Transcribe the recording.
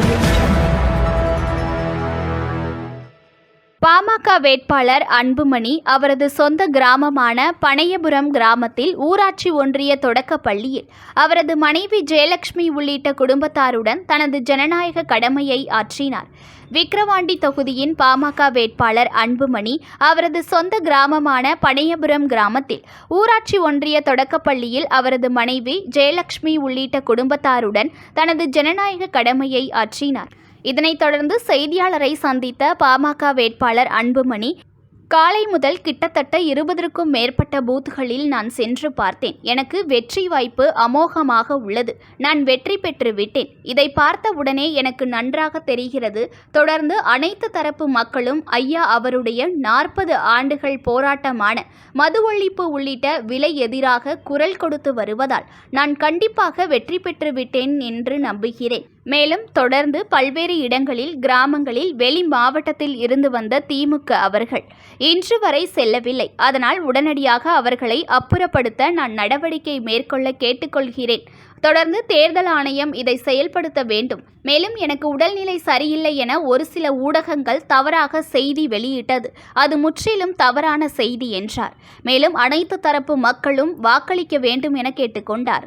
Audio. PMK வேட்பாளர் அன்புமணி அவரது சொந்த கிராமமான பனையபுரம் கிராமத்தில் ஊராட்சி ஒன்றிய தொடக்கப் பள்ளியில் அவரது மனைவி ஜெயலட்சுமி உள்ளிட்ட குடும்பத்தாருடன் தனது ஜனநாயக கடமையை ஆற்றினார். விக்கிரவாண்டி தொகுதியின் பாமக வேட்பாளர் அன்புமணி அவரது சொந்த கிராமமான பனையபுரம் கிராமத்தில் ஊராட்சி ஒன்றிய தொடக்கப் பள்ளியில் அவரது மனைவி ஜெயலட்சுமி உள்ளிட்ட குடும்பத்தாருடன் தனது ஜனநாயக கடமையை ஆற்றினார். இதனைத் தொடர்ந்து செய்தியாளரை சந்தித்த பாமக வேட்பாளர் அன்புமணி காலை முதல் கிட்டத்தட்ட இருபதற்கும் மேற்பட்ட பூத்துகளில் நான் சென்று பார்த்தேன். எனக்கு வெற்றி வாய்ப்பு அமோகமாக உள்ளது. நான் வெற்றி பெற்று விட்டேன். இதை பார்த்த உடனே எனக்கு நன்றாக தெரிகிறது. தொடர்ந்து அனைத்து தரப்பு மக்களும் ஐயா அவருடைய நாற்பது ஆண்டுகள் போராட்டமான மது ஒழிப்பு உள்ளிட்ட விலை எதிராக குரல் கொடுத்து வருவதால் நான் கண்டிப்பாக வெற்றி பெற்று விட்டேன் என்று நம்புகிறேன். மேலும் தொடர்ந்து பல்வேறு இடங்களில் கிராமங்களில் வெளி மாவட்டத்தில் இருந்து வந்த திமுக அவர்கள் இன்று வரை செல்லவில்லை. அதனால் உடனடியாக அவர்களை அப்புறப்படுத்த நான் நடவடிக்கை மேற்கொள்ள கேட்டுக்கொள்கிறேன். தொடர்ந்து தேர்தல் ஆணையம் இதை செயல்படுத்த வேண்டும். மேலும் எனக்கு உடல்நிலை சரியில்லை என ஒரு சில ஊடகங்கள் தவறாக செய்தி வெளியிட்டது. அது முற்றிலும் தவறான செய்தி என்றார். மேலும் அனைத்து தரப்பு மக்களும் வாக்களிக்க வேண்டும் என கேட்டுக்கொண்டார்.